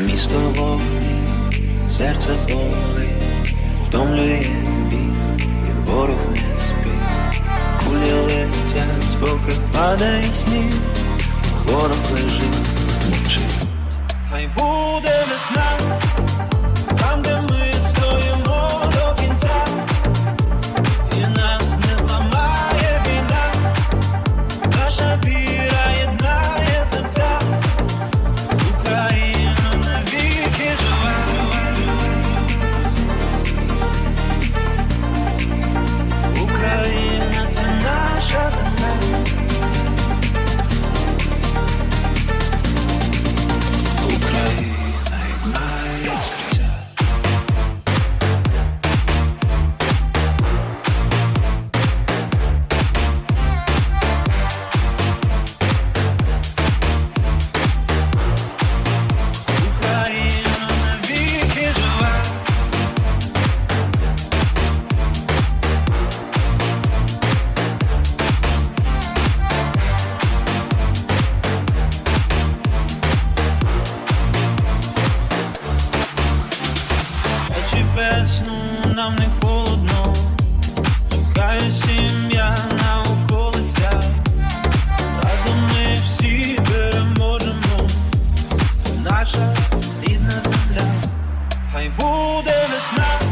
Місто вогні, серце болить, втомлює бій, і ворог не спить. Кулі летять, поки падає сніг, ворог лежить, мовчить. Хай буде весна, Очі весну нам не холодно, чекає сім'я на околицях. Разом ми всі переможемо. Це наша рідна земля. Хай буде весна,